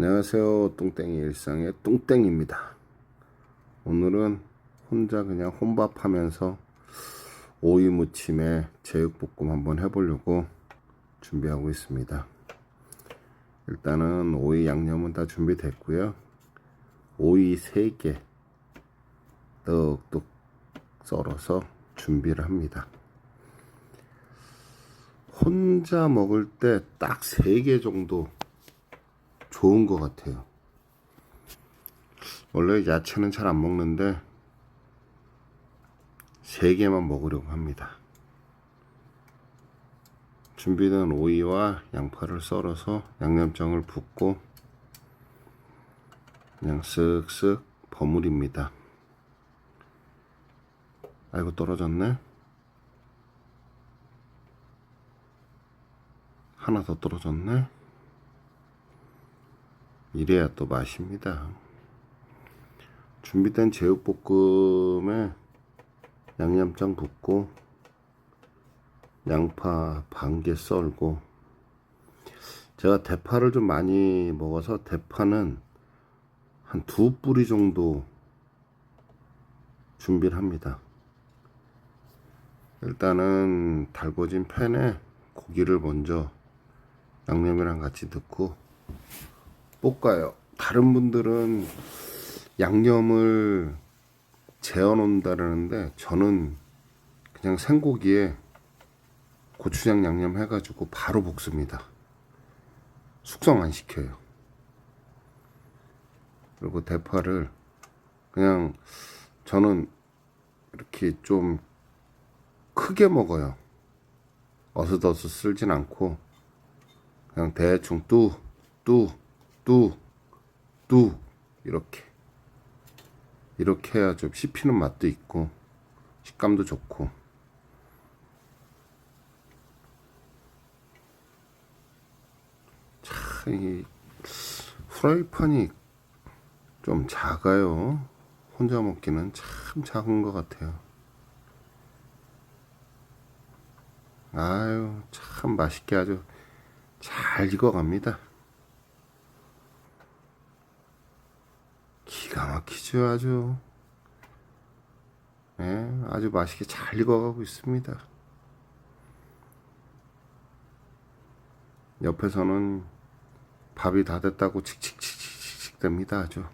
안녕하세요. 뚱땡이 일상의 뚱땡입니다. 오늘은 혼자 그냥 혼밥하면서 오이 무침에 제육볶음 한번 해보려고 준비하고 있습니다. 일단은 오이 양념은 다 준비됐고요. 오이 3개 떡떡 썰어서 준비를 합니다. 혼자 먹을 때 딱 3개 정도 좋은 것 같아요. 원래 야채는 잘 안 먹는데 세 개만 먹으려고 합니다. 준비된 오이와 양파를 썰어서 양념장을 붓고 그냥 쓱쓱 버무립니다. 아이고 떨어졌네. 하나 더 떨어졌네. 이래야 또 맛입니다. 준비된 제육볶음에 양념장 붓고 양파 반 개 썰고 제가 대파를 좀 많이 먹어서 대파는 한 두 뿌리 정도 준비를 합니다. 일단은 달궈진 팬에 고기를 먼저 양념이랑 같이 넣고 볶아요. 다른 분들은 양념을 재워 놓는다라는데 저는 그냥 생고기에 고추장 양념 해가지고 바로 볶습니다. 숙성 안 시켜요. 그리고 대파를 그냥 저는 이렇게 좀 크게 먹어요. 어슷어슷 쓸진 않고 그냥 대충 뚜, 뚜, 뚜, 뚜 이렇게 이렇게 해야 좀 씹히는 맛도 있고 식감도 좋고 참이 후라이팬이 좀 작아요. 혼자 먹기는 참 작은 것 같아요. 아유 참 맛있게 아주 잘 익어갑니다. 기가 막히죠 아주. 예, 아주 맛있게 잘 익어가고 있습니다. 옆에서는 밥이 다 됐다고 칙칙칙칙칙 됩니다 아주.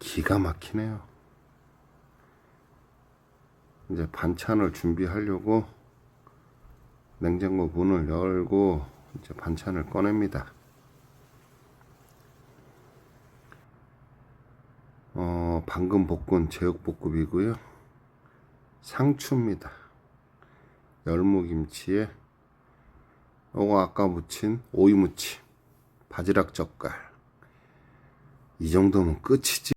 기가 막히네요. 이제 반찬을 준비하려고 냉장고 문을 열고 이제 반찬을 꺼냅니다 어, 방금 볶은 제육볶음이고요. 상추입니다. 열무김치에 요거 아까 무친 오이무침, 바지락 젓갈. 이 정도면 끝이지.